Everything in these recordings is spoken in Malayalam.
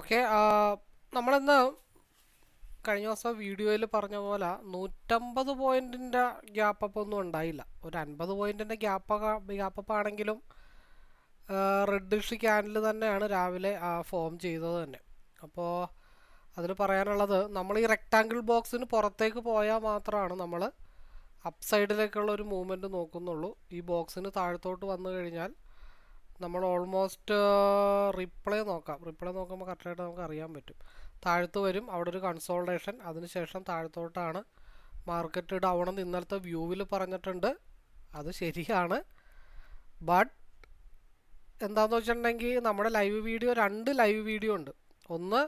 ഓക്കെ നമ്മളിന്ന് കഴിഞ്ഞ ദിവസം വീഡിയോയിൽ പറഞ്ഞ പോലെ നൂറ്റമ്പത് പോയിന്റിന്റെ ഗ്യാപ്പ് അപ്പ് ഒന്നും ഉണ്ടായില്ല. ഒരു അൻപത് പോയിന്റിന്റെ ഗ്യാപ്പ് ഗ്യാപ്പ് ആണെങ്കിലും റെഡിഷ് ക്യാൻഡിൽ തന്നെയാണ് രാവിലെ ഫോം ചെയ്തത് തന്നെ. അപ്പോൾ അതിൽ പറയാനുള്ളത് നമ്മൾ ഈ റെക്റ്റാങ്കിൾ ബോക്സിന് പുറത്തേക്ക് പോയാൽ മാത്രമാണ് നമ്മൾ അപ്പ് സൈഡിലേക്കുള്ള ഒരു മൂവ്മെന്റ് നോക്കുന്നുള്ളൂ. ഈ ബോക്സിന് താഴത്തോട്ട് വന്നു കഴിഞ്ഞാൽ നമ്മൾ ഓൾമോസ്റ്റ് റിപ്ലൈ നോക്കാം. റിപ്ലൈ നോക്കുമ്പോൾ കറക്റ്റായിട്ട് നമുക്ക് അറിയാൻ പറ്റും. താഴത്ത് വരും. അവിടെ ഒരു കൺസോൾട്ടേഷൻ അതിനുശേഷം താഴത്തോട്ടാണ് മാർക്കറ്റ് ഡൗൺ എന്ന് ഇന്നലത്തെ വ്യൂവിൽ പറഞ്ഞിട്ടുണ്ട്. അത് ശരിയാണ്. ബട്ട് എന്താണെന്ന് വെച്ചിട്ടുണ്ടെങ്കിൽ നമ്മുടെ ലൈവ് വീഡിയോ രണ്ട് ലൈവ് വീഡിയോ ഉണ്ട്. ഒന്ന്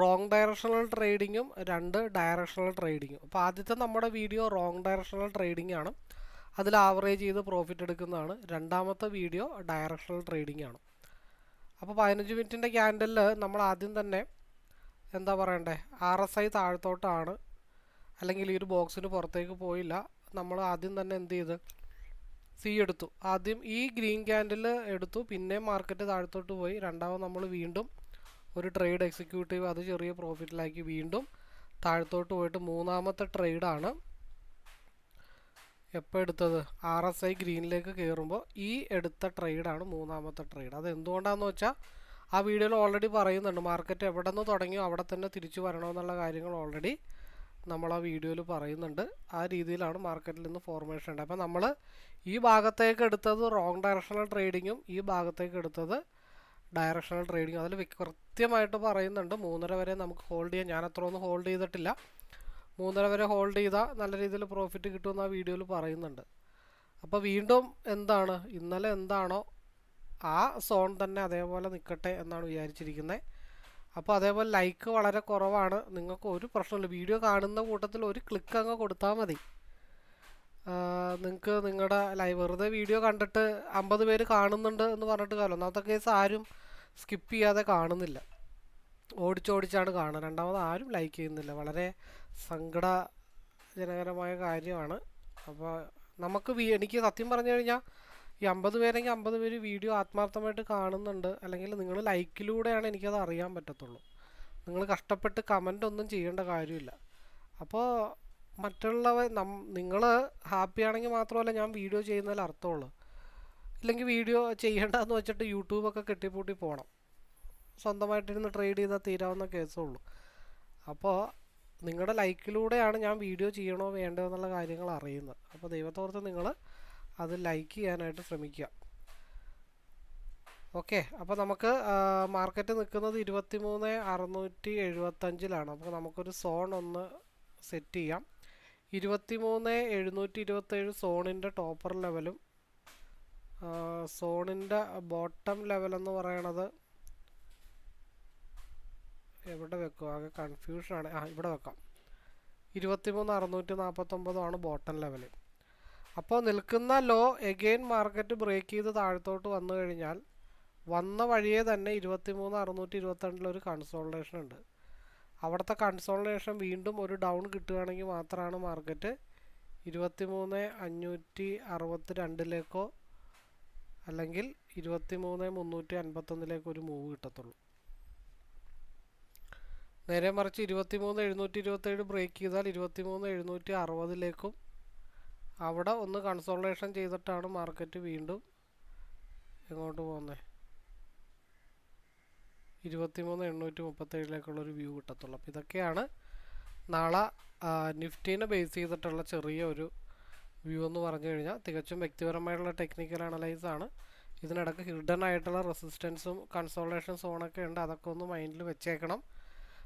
റോങ് ഡയറക്ഷണൽ ട്രേഡിങ്ങും രണ്ട് ഡയറക്ഷണൽ ട്രേഡിങ്ങും അപ്പോൾ ആദ്യത്തെ നമ്മുടെ വീഡിയോ റോങ് ഡയറക്ഷണൽ ട്രേഡിംഗ് ആണ്. അതിൽ ആവറേജ് ചെയ്ത് പ്രോഫിറ്റ് എടുക്കുന്നതാണ്. രണ്ടാമത്തെ വീഡിയോ ഡയറക്ഷണൽ ട്രേഡിംഗ് ആണ്. അപ്പോൾ പതിനഞ്ച് മിനിറ്റിന്റെ ക്യാൻഡലിൽ നമ്മൾ ആദ്യം തന്നെ എന്താ പറയണ്ടേ? ആർ എസ് ഐ താഴത്തോട്ടാണ്. അല്ലെങ്കിൽ ഈ ഒരു ബോക്സിന് പുറത്തേക്ക് പോയില്ല. നമ്മൾ ആദ്യം തന്നെ എന്ത് ചെയ്ത്? സി എടുത്തു. ആദ്യം ഈ ഗ്രീൻ ക്യാൻഡിൽ എടുത്തു. പിന്നെ മാർക്കറ്റ് താഴത്തോട്ട് പോയി. രണ്ടാമത് നമ്മൾ വീണ്ടും ഒരു ട്രേഡ് എക്സിക്യൂട്ടീവ് അത് ചെറിയ പ്രോഫിറ്റിലാക്കി വീണ്ടും താഴത്തോട്ട് പോയിട്ട് മൂന്നാമത്തെ ട്രേഡാണ് എപ്പോൾ എടുത്തത്? ആർ എസ് ഐ ഗ്രീനിലേക്ക് കയറുമ്പോൾ ഈ എടുത്ത ട്രേഡാണ് മൂന്നാമത്തെ ട്രേഡ്. അത് എന്തുകൊണ്ടാണെന്ന് വെച്ചാൽ ആ വീഡിയോയിൽ ഓൾറെഡി പറയുന്നുണ്ട് മാർക്കറ്റ് എവിടെ നിന്ന് തുടങ്ങിയോ അവിടെ തന്നെ തിരിച്ചു വരണമെന്നുള്ള കാര്യങ്ങൾ ഓൾറെഡി നമ്മൾ ആ വീഡിയോയിൽ പറയുന്നുണ്ട്. ആ രീതിയിലാണ് മാർക്കറ്റിൽ നിന്ന് ഫോർമേഷൻ ഉണ്ട്. അപ്പോൾ നമ്മൾ ഈ ഭാഗത്തേക്ക് എടുത്തത് റോങ് ഡയറക്ഷണൽ ട്രേഡിങ്ങും ഈ ഭാഗത്തേക്ക് എടുത്തത് ഡയറക്ഷണൽ ട്രേഡിങ്ങും അതിൽ കൃത്യമായിട്ട് പറയുന്നുണ്ട് മൂന്നര വരെ നമുക്ക് ഹോൾഡ് ചെയ്യാം. ഞാൻ അത്ര ഒന്നും ഹോൾഡ് ചെയ്തിട്ടില്ല. മൂന്നര വരെ ഹോൾഡ് ചെയ്താൽ നല്ല രീതിയിൽ പ്രോഫിറ്റ് കിട്ടുമെന്ന് ആ വീഡിയോയിൽ പറയുന്നുണ്ട്. അപ്പോൾ വീണ്ടും എന്താണ്? ഇന്നലെ എന്താണോ ആ സോൺ തന്നെ അതേപോലെ നിൽക്കട്ടെ എന്നാണ് വിചാരിച്ചിരിക്കുന്നത് അപ്പോൾ അതേപോലെ ലൈക്ക് വളരെ കുറവാണ്. നിങ്ങൾക്ക് ഒരു പ്രശ്നമില്ല. വീഡിയോ കാണുന്ന കൂട്ടത്തിൽ ഒരു ക്ലിക്ക് അങ്ങ് കൊടുത്താൽ മതി. നിങ്ങൾക്ക് നിങ്ങളുടെ ലൈവ് വെറുതെ വീഡിയോ കണ്ടിട്ട് അമ്പത് പേര് കാണുന്നുണ്ട് എന്ന് പറഞ്ഞിട്ട് കാലം ഒന്നാമത്തെ കേസ് ആരും സ്കിപ്പ് ചെയ്യാതെ കാണുന്നില്ല. ഓടിച്ചോടിച്ചാണ് കാണുക. രണ്ടാമത് ആരും ലൈക്ക് ചെയ്യുന്നില്ല. വളരെ സങ്കടജനകരമായ കാര്യമാണ്. അപ്പോൾ നമുക്ക് എനിക്ക് സത്യം പറഞ്ഞു കഴിഞ്ഞാൽ ഈ അമ്പത് പേരെങ്കിൽ അമ്പത് പേര് വീഡിയോ ആത്മാർത്ഥമായിട്ട് കാണുന്നുണ്ട്. അല്ലെങ്കിൽ നിങ്ങൾ ലൈക്കിലൂടെയാണ് എനിക്കത് അറിയാൻ പറ്റത്തുള്ളൂ. നിങ്ങൾ കഷ്ടപ്പെട്ട് കമന്റ് ഒന്നും ചെയ്യേണ്ട കാര്യമില്ല. അപ്പോൾ മറ്റുള്ളവ നം നിങ്ങൾ ഹാപ്പി ആണെങ്കിൽ മാത്രമല്ല ഞാൻ വീഡിയോ ചെയ്യുന്നതിൽ അർത്ഥമുള്ളൂ. ഇല്ലെങ്കിൽ വീഡിയോ ചെയ്യേണ്ടതെന്ന് വെച്ചിട്ട് യൂട്യൂബൊക്കെ കെട്ടിപ്പൂട്ടി പോകണം സ്വന്തമായിട്ടിരുന്ന് ട്രേഡ് ചെയ്താൽ തീരാവുന്ന കേസേ ഉള്ളൂ. അപ്പോൾ നിങ്ങളുടെ ലൈക്കിലൂടെയാണ് ഞാൻ വീഡിയോ ചെയ്യണോ വേണ്ടോ എന്നുള്ള കാര്യങ്ങൾ അറിയുന്നത്. അപ്പോൾ ദൈവത്തോർത്ത് നിങ്ങൾ അത് ലൈക്ക് ചെയ്യാനായിട്ട് ശ്രമിക്കുക. ഓക്കെ അപ്പോൾ നമുക്ക് മാർക്കറ്റ് നിൽക്കുന്നത് ഇരുപത്തി മൂന്ന് അറുന്നൂറ്റി എഴുപത്തഞ്ചിലാണ് അപ്പോൾ നമുക്കൊരു സോൺ ഒന്ന് സെറ്റ് ചെയ്യാം. ഇരുപത്തി മൂന്ന് എഴുന്നൂറ്റി ഇരുപത്തേഴ് സോണിന്റെ ടോപ്പർ ലെവലും സോണിന്റെ ബോട്ടം ലെവലെന്ന് പറയണത് എവിടെ വെക്കും? ആകെ കൺഫ്യൂഷനാണ് ആ ഇവിടെ വെക്കാം. ഇരുപത്തിമൂന്ന് അറുന്നൂറ്റി നാൽപ്പത്തൊമ്പതാണ് ബോട്ടം ലെവൽ അപ്പോൾ നിൽക്കുന്ന ലോ എഗെയിൻ മാർക്കറ്റ് ബ്രേക്ക് ചെയ്ത് താഴത്തോട്ട് വന്നു കഴിഞ്ഞാൽ വന്ന വഴിയെ തന്നെ ഇരുപത്തിമൂന്ന് അറുന്നൂറ്റി ഇരുപത്തിരണ്ടിലൊരു കൺസോൾട്ടേഷൻ ഉണ്ട്. അവിടുത്തെ കൺസോൾട്ടേഷൻ വീണ്ടും ഒരു ഡൗൺ കിട്ടുകയാണെങ്കിൽ മാത്രമാണ് മാർക്കറ്റ് ഇരുപത്തിമൂന്ന് അഞ്ഞൂറ്റി അറുപത്തി രണ്ടിലേക്കോ അല്ലെങ്കിൽ ഇരുപത്തിമൂന്ന് മുന്നൂറ്റി അൻപത്തൊന്നിലേക്കോ ഒരു മൂവ് കിട്ടത്തുള്ളൂ. നേരെ മറിച്ച് ഇരുപത്തിമൂന്ന് എഴുന്നൂറ്റി ഇരുപത്തേഴ് ബ്രേക്ക് ചെയ്താൽ ഇരുപത്തിമൂന്ന് എഴുന്നൂറ്റി അറുപതിലേക്കും അവിടെ ഒന്ന് കൺസോളേഷൻ ചെയ്തിട്ടാണ് മാർക്കറ്റ് വീണ്ടും എങ്ങോട്ട് പോകുന്നത് ഇരുപത്തിമൂന്ന് എണ്ണൂറ്റി മുപ്പത്തേഴിലേക്കുള്ളൊരു വ്യൂ കിട്ടത്തുള്ളൂ. അപ്പോൾ ഇതൊക്കെയാണ് നാളെ നിഫ്റ്റീനെ ബേസ് ചെയ്തിട്ടുള്ള ചെറിയ ഒരു വ്യൂ എന്ന് പറഞ്ഞു കഴിഞ്ഞാൽ തികച്ചും വ്യക്തിപരമായിട്ടുള്ള ടെക്നിക്കൽ അനലൈസ് ആണ്. ഇതിനിടയ്ക്ക് ഹിഡൻ ആയിട്ടുള്ള റെസിസ്റ്റൻസും കൺസോളേഷൻ സോണൊക്കെ ഉണ്ട്. അതൊക്കെ ഒന്ന് മൈൻഡിൽ വെച്ചേക്കണം.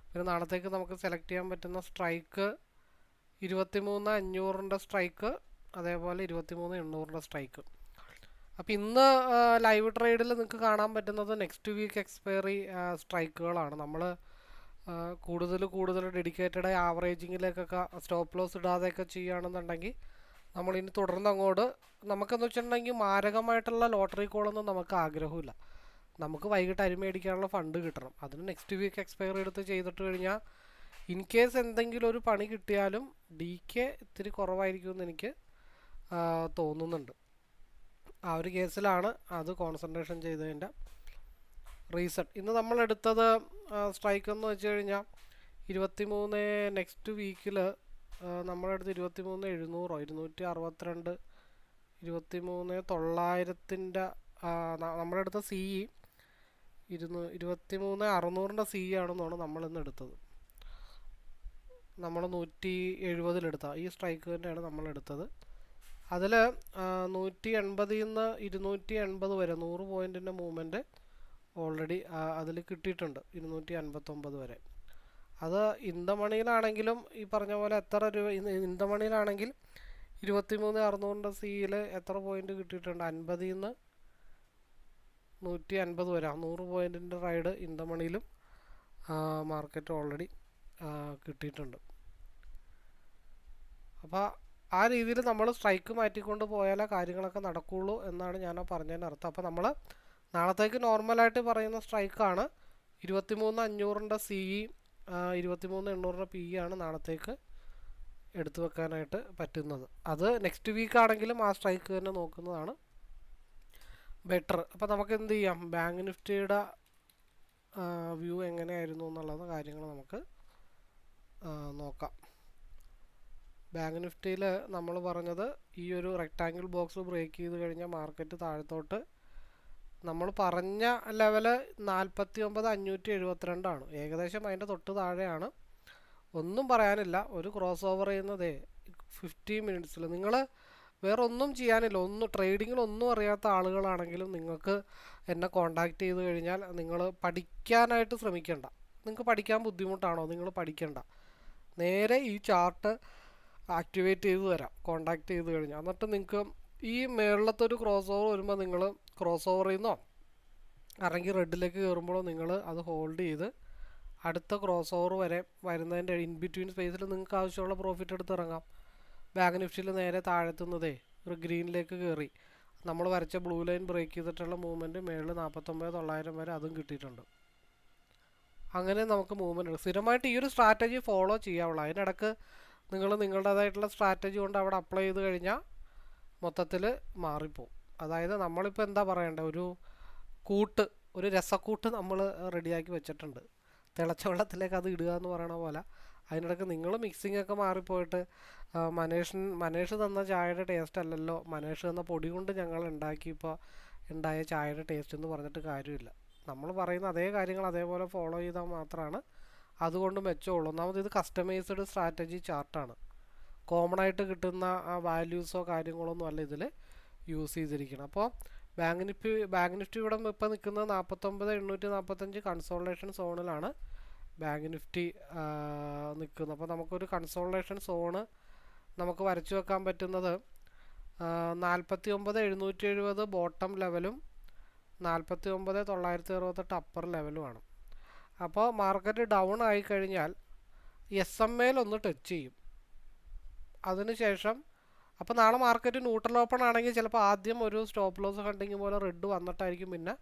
പിന്നെ നാളത്തേക്ക് നമുക്ക് സെലക്ട് ചെയ്യാൻ പറ്റുന്ന സ്ട്രൈക്ക് ഇരുപത്തിമൂന്ന് അഞ്ഞൂറിന്റെ സ്ട്രൈക്ക് അതേപോലെ ഇരുപത്തിമൂന്ന് എണ്ണൂറിന്റെ സ്ട്രൈക്ക് അപ്പോൾ ഇന്ന് ലൈവ് ട്രേഡിൽ നിങ്ങൾക്ക് കാണാൻ പറ്റുന്നത് നെക്സ്റ്റ് വീക്ക് എക്സ്പയറി സ്ട്രൈക്കുകളാണ് നമ്മൾ കൂടുതൽ കൂടുതൽ ഡെഡിക്കേറ്റഡ് ആവറേജിങ്ങിലേക്കൊക്കെ സ്റ്റോപ്പ് ലോസ് ഇടാതെയൊക്കെ ചെയ്യുകയാണെന്നുണ്ടെങ്കിൽ നമ്മളിനി തുടർന്ന് അങ്ങോട്ട് നമുക്കെന്ന് വെച്ചിട്ടുണ്ടെങ്കിൽ മാരകമായിട്ടുള്ള ലോട്ടറി കോളൊന്നും നമുക്ക് ആഗ്രഹമില്ല നമുക്ക് വൈകിട്ട് അരി മേടിക്കാനുള്ള ഫണ്ട് കിട്ടണം. അതിന് നെക്സ്റ്റ് വീക്ക് എക്സ്പയർ എടുത്ത് ചെയ്തിട്ട് കഴിഞ്ഞാൽ ഇൻ കേസ് എന്തെങ്കിലും ഒരു പണി കിട്ടിയാലും ഡി കെ ഇത്തിരി കുറവായിരിക്കുമെന്ന് എനിക്ക് തോന്നുന്നുണ്ട്. ആ ഒരു കേസിലാണ് അത് കോൺസെൻട്രേഷൻ ചെയ്തതിന്റെ റീസൺ ഇന്ന് നമ്മൾ എടുത്തത് സ്ട്രൈക്ക് എന്ന് വെച്ച് കഴിഞ്ഞാൽ ഇരുപത്തി മൂന്ന് നെക്സ്റ്റ് വീക്കിൽ നമ്മളെടുത്ത് ഇരുപത്തി മൂന്ന് എഴുന്നൂറോ ഇരുന്നൂറ്റി അറുപത്തിരണ്ട് ഇരുപത്തി മൂന്ന് തൊള്ളായിരത്തിന്റെ നമ്മളെടുത്ത സി ഇ ഇരുന്നൂ ഇരുപത്തി മൂന്ന് അറുന്നൂറിന്റെ സി ആണെന്നാണ് നമ്മളിന്ന് എടുത്തത്. നമ്മൾ നൂറ്റി എഴുപതിലെടുത്ത ഈ സ്ട്രൈക്ക് തന്നെയാണ് നമ്മൾ എടുത്തത്. അതിൽ നൂറ്റി എൺപതിൽ നിന്ന് ഇരുന്നൂറ്റി എൺപത് വരെ നൂറ് പോയിന്റിന്റെ മൂവ്മെന്റ് ഓൾറെഡി അതിൽ കിട്ടിയിട്ടുണ്ട് ഇരുന്നൂറ്റി അൻപത്തൊമ്പത് വരെ. അത് ഇന്തമണിയിലാണെങ്കിലും ഈ പറഞ്ഞ പോലെ എത്ര രൂപ ഇന്തമണിയിലാണെങ്കിൽ ഇരുപത്തി മൂന്ന് അറുന്നൂറിന്റെ സിയിൽ എത്ര പോയിന്റ് കിട്ടിയിട്ടുണ്ട്? അൻപതിൽ നിന്ന് നൂറ്റി അൻപത് വരെ നൂറ് പോയിന്റിന്റെ റൈഡ് ഇന്ദമണിയിലും മാർക്കറ്റ് ഓൾറെഡി കിട്ടിയിട്ടുണ്ട്. അപ്പോൾ ആ രീതിയിൽ നമ്മൾ സ്ട്രൈക്ക് മാറ്റിക്കൊണ്ട് പോയാലേ കാര്യങ്ങളൊക്കെ നടക്കുകയുള്ളൂ എന്നാണ് ഞാൻ ആ പറഞ്ഞതിന് അർത്ഥം. അപ്പോൾ നമ്മൾ നാളത്തേക്ക് നോർമലായിട്ട് പറയുന്ന സ്ട്രൈക്കാണ് ഇരുപത്തിമൂന്ന് അഞ്ഞൂറിന്റെ സി ഇ ഇരുപത്തിമൂന്ന് എണ്ണൂറിന്റെ പി ഇ ആണ് നാളത്തേക്ക് എടുത്തു വെക്കാനായിട്ട് പറ്റുന്നത്. അത് നെക്സ്റ്റ് വീക്ക് ആണെങ്കിലും ആ സ്ട്രൈക്ക് തന്നെ നോക്കുന്നതാണ്. ബെറ്റർ അപ്പോൾ നമുക്ക് എന്ത് ചെയ്യാം? ബാങ്ക് നിഫ്റ്റിയുടെ വ്യൂ എങ്ങനെയായിരുന്നു എന്നുള്ളത് കാര്യങ്ങൾ നമുക്ക് നോക്കാം. ബാങ്ക് നിഫ്റ്റിയിൽ നമ്മൾ പറഞ്ഞത് ഈ ഒരു റെക്റ്റാങ്കിൾ ബോക്സ് ബ്രേക്ക് ചെയ്ത് കഴിഞ്ഞാൽ മാർക്കറ്റ് താഴത്തോട്ട് നമ്മൾ പറഞ്ഞ ലെവൽ നാൽപ്പത്തി ഒമ്പത് അഞ്ഞൂറ്റി എഴുപത്തിരണ്ടാണ് ഏകദേശം അതിന്റെ തൊട്ട് താഴെയാണ്. ഒന്നും പറയാനില്ല. ഒരു ക്രോസ് ഓവർ ചെയ്യുന്നതേ ഫിഫ്റ്റീൻ മിനിറ്റ്സിൽ നിങ്ങൾ വേറെ ഒന്നും ചെയ്യാനില്ല. ഒന്നും ട്രേഡിങ്ങിൽ ഒന്നും അറിയാത്ത ആളുകളാണെങ്കിലും നിങ്ങൾക്ക് എന്നെ കോണ്ടാക്ട് ചെയ്ത് കഴിഞ്ഞാൽ നിങ്ങൾ പഠിക്കാനായിട്ട് ശ്രമിക്കണ്ട. നിങ്ങൾക്ക് പഠിക്കാൻ ബുദ്ധിമുട്ടാണോ? നിങ്ങൾ പഠിക്കണ്ട. നേരെ ഈ ചാർട്ട് ആക്ടിവേറ്റ് ചെയ്ത് തരാം. കോണ്ടാക്ട് ചെയ്ത് കഴിഞ്ഞാൽ. എന്നിട്ട് നിങ്ങൾക്ക് ഈ മേളിലത്തെ ഒരു ക്രോസ് ഓവർ വരുമ്പോൾ നിങ്ങൾ ക്രോസ് ഓവർ ചെയ്യുന്നോ അല്ലെങ്കിൽ റെഡിലേക്ക് കയറുമ്പോഴോ നിങ്ങൾ അത് ഹോൾഡ് ചെയ്ത് അടുത്ത ക്രോസ് ഓവർ വരെ വരുന്നതിന്റെ ഇൻ ബിറ്റ്വീൻ സ്പേസിൽ നിങ്ങൾക്ക് ആവശ്യമുള്ള പ്രോഫിറ്റ് എടുത്ത് ഇറങ്ങാം. ബാങ്ക് നിഫ്റ്റിയിൽ നേരെ താഴെത്തുന്നതേ ഒരു ഗ്രീനിലേക്ക് കയറി നമ്മൾ വരച്ച ബ്ലൂ ലൈൻ ബ്രേക്ക് ചെയ്തിട്ടുള്ള മൂവ്മെന്റ് മേളിൽ നാൽപ്പത്തൊമ്പത് തൊള്ളായിരം വരെ അതും കിട്ടിയിട്ടുണ്ട്. അങ്ങനെ നമുക്ക് മൂവ്മെന്റ് ഉണ്ട് സ്ഥിരമായിട്ട് ഈ ഒരു സ്ട്രാറ്റജി ഫോളോ ചെയ്യാവുള്ളൂ അതിനിടക്ക് നിങ്ങൾ നിങ്ങളുടേതായിട്ടുള്ള സ്ട്രാറ്റജി കൊണ്ട് അവിടെ അപ്ലൈ ചെയ്ത് കഴിഞ്ഞാൽ മൊത്തത്തിൽ മാറിപ്പോവും. അതായത് നമ്മളിപ്പോൾ എന്താ പറയേണ്ടത് ഒരു കൂട്ട് ഒരു രസക്കൂട്ട് നമ്മൾ റെഡിയാക്കി വെച്ചിട്ടുണ്ട്. തിളച്ച വെള്ളത്തിലേക്ക് അത് ഇടുക എന്ന് പറയണ പോലെ. അതിനിടയ്ക്ക് നിങ്ങൾ മിക്സിംഗ് ഒക്കെ മാറിപ്പോയിട്ട് മനേഷൻ മനേഷ് തന്ന ചായയുടെ ടേസ്റ്റ് അല്ലല്ലോ. മനേഷ് തന്ന പൊടി കൊണ്ട് ഞങ്ങൾ ഉണ്ടാക്കിയപ്പോൾ ഉണ്ടായ ചായയുടെ ടേസ്റ്റ് എന്ന് പറഞ്ഞിട്ട് കാര്യമില്ല. നമ്മൾ പറയുന്ന അതേ കാര്യങ്ങൾ അതേപോലെ ഫോളോ ചെയ്താൽ മാത്രമാണ് അതുകൊണ്ട് മെച്ചമുള്ളൂ. ഒന്നാമത് ഇത് കസ്റ്റമൈസ്ഡ് സ്ട്രാറ്റജി ചാർട്ടാണ് കോമൺ ആയിട്ട് കിട്ടുന്ന ആ വാല്യൂസോ കാര്യങ്ങളൊന്നും അല്ല ഇതിൽ യൂസ് ചെയ്തിരിക്കണം അപ്പോൾ ബാങ്ക് നിഫ്റ്റി ബാങ്ക് നിഫ്റ്റി ഇവിടെ ഇപ്പോൾ നിൽക്കുന്നത് നാൽപ്പത്തൊമ്പത് എണ്ണൂറ്റി നാൽപ്പത്തഞ്ച് കൺസോൾട്ടേഷൻ സോണിലാണ് ബാങ്ക് നിഫ്റ്റി നിൽക്കുന്നു അപ്പോൾ നമുക്കൊരു കൺസോൾട്ടേഷൻ സോണ് നമുക്ക് വരച്ചു വെക്കാൻ പറ്റുന്നത് നാൽപ്പത്തി ഒമ്പത് എഴുന്നൂറ്റി എഴുപത് ബോട്ടം ലെവലും നാൽപ്പത്തി ഒമ്പത് തൊള്ളായിരത്തി അറുപത്തെട്ട് അപ്പർ ലെവലുമാണ് അപ്പോൾ മാർക്കറ്റ് ഡൗൺ ആയി കഴിഞ്ഞാൽ എസ് എം എയിൽ ഒന്ന് ടച്ച് ചെയ്യും. അതിനുശേഷം അപ്പോൾ നാളെ മാർക്കറ്റ് ന്യൂട്രൽ ഓപ്പൺ ആണെങ്കിൽ ചിലപ്പോൾ ആദ്യം ഒരു സ്റ്റോപ്പ് ലോസ് കണ്ടെങ്കിൽ പോലെ റെഡ് വന്നിട്ടായിരിക്കും പിന്നെ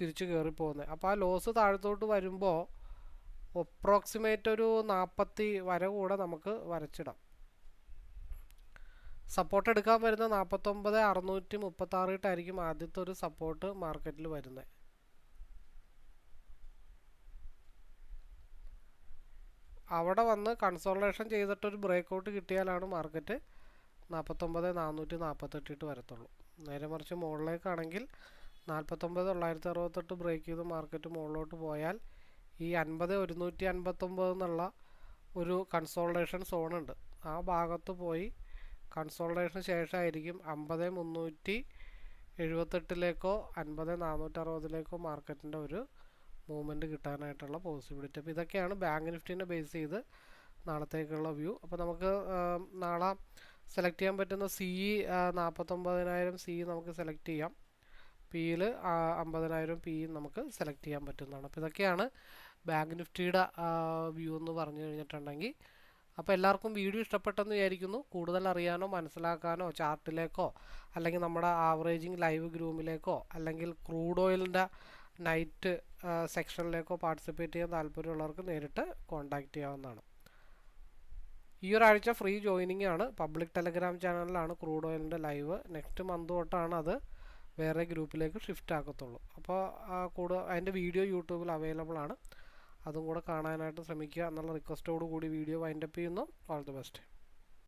തിരിച്ചു കയറി പോകുന്നത് അപ്പോൾ ആ ലോസ് താഴത്തോട്ട് വരുമ്പോൾ ഒപ്രോക്സിമേറ്റ് ഒരു നാൽപ്പത്തി വര കൂടെ നമുക്ക് വരച്ചിടാം. സപ്പോർട്ട് എടുക്കാൻ വരുന്ന നാൽപ്പത്തൊമ്പത് അറുന്നൂറ്റി മുപ്പത്താറ് ഇട്ടായിരിക്കും ആദ്യത്തെ ഒരു സപ്പോർട്ട് മാർക്കറ്റിൽ വരുന്നത് അവിടെ വന്ന് കൺസോൾട്ടേഷൻ ചെയ്തിട്ടൊരു ബ്രേക്ക് ഔട്ട് കിട്ടിയാലാണ് മാർക്കറ്റ് നാൽപ്പത്തൊമ്പത് നാനൂറ്റി നാൽപ്പത്തെട്ടിട്ട് വരത്തുള്ളൂ. നേരെ മറിച്ച് മുകളിലേക്കാണെങ്കിൽ നാൽപ്പത്തൊമ്പത് തൊള്ളായിരത്തി അറുപത്തെട്ട് ബ്രേക്ക് ചെയ്ത് മാർക്കറ്റ് മുകളിലോട്ട് പോയാൽ ഈ അൻപത് ഒരുന്നൂറ്റി അൻപത്തൊമ്പത് എന്നുള്ള ഒരു കൺസോൾട്ടേഷൻ സോണുണ്ട് ആ ഭാഗത്ത് പോയി കൺസോൾട്ടേഷന് ശേഷമായിരിക്കും അമ്പത് മുന്നൂറ്റി എഴുപത്തെട്ടിലേക്കോ അൻപത് നാനൂറ്റി അറുപതിലേക്കോ മാർക്കറ്റിന്റെ ഒരു മൂവ്മെന്റ് കിട്ടാനായിട്ടുള്ള പോസിബിലിറ്റി അപ്പോൾ ഇതൊക്കെയാണ് ബാങ്ക് നിഫ്റ്റീനെ ബേസ് ചെയ്ത് നാളത്തേക്കുള്ള വ്യൂ അപ്പോൾ നമുക്ക് നാളെ സെലക്ട് ചെയ്യാൻ പറ്റുന്ന സി നാൽപ്പത്തൊമ്പതിനായിരം സി നമുക്ക് സെലക്ട് ചെയ്യാം. പിയിൽ അമ്പതിനായിരം പി നമുക്ക് സെലക്ട് ചെയ്യാൻ പറ്റുന്നതാണ്. അപ്പോൾ ഇതൊക്കെയാണ് ബാങ്ക് നിഫ്റ്റിയുടെ വ്യൂ എന്ന് പറഞ്ഞു കഴിഞ്ഞിട്ടുണ്ടെങ്കിൽ. അപ്പോൾ എല്ലാവർക്കും വീഡിയോ ഇഷ്ടപ്പെട്ടെന്ന് വിചാരിക്കുന്നു. കൂടുതൽ അറിയാനോ മനസ്സിലാക്കാനോ ചാർട്ടിലേക്കോ അല്ലെങ്കിൽ നമ്മുടെ ആവറേജിങ് ലൈവ് ഗ്രൂമിലേക്കോ അല്ലെങ്കിൽ ക്രൂഡ് ഓയിലിന്റെ നൈറ്റ് സെക്ഷനിലേക്കോ പാർട്ടിസിപ്പേറ്റ് ചെയ്യാൻ താല്പര്യമുള്ളവർക്ക് നേരിട്ട് കോൺടാക്റ്റ് ചെയ്യാവുന്നതാണ്. ഈ ഒരാഴ്ച ഫ്രീ ജോയിനിങ് ആണ്. പബ്ലിക് ടെലഗ്രാം ചാനലിലാണ് ക്രൂഡ് ഓയിലിന്റെ ലൈവ്. നെക്സ്റ്റ് മന്ത് തൊട്ടാണ് അത് വേറെ ഗ്രൂപ്പിലേക്ക് ഷിഫ്റ്റ് ആക്കത്തുള്ളൂ. അപ്പോൾ കൂടുതൽ അതിന്റെ വീഡിയോ യൂട്യൂബിൽ അവൈലബിൾ ആണ്. അതും കൂടെ കാണാനായിട്ട് ശ്രമിക്കുക എന്നുള്ള റിക്വസ്റ്റോട് കൂടി വീഡിയോ വൈൻഡപ്പ് ചെയ്യുന്നു. All the best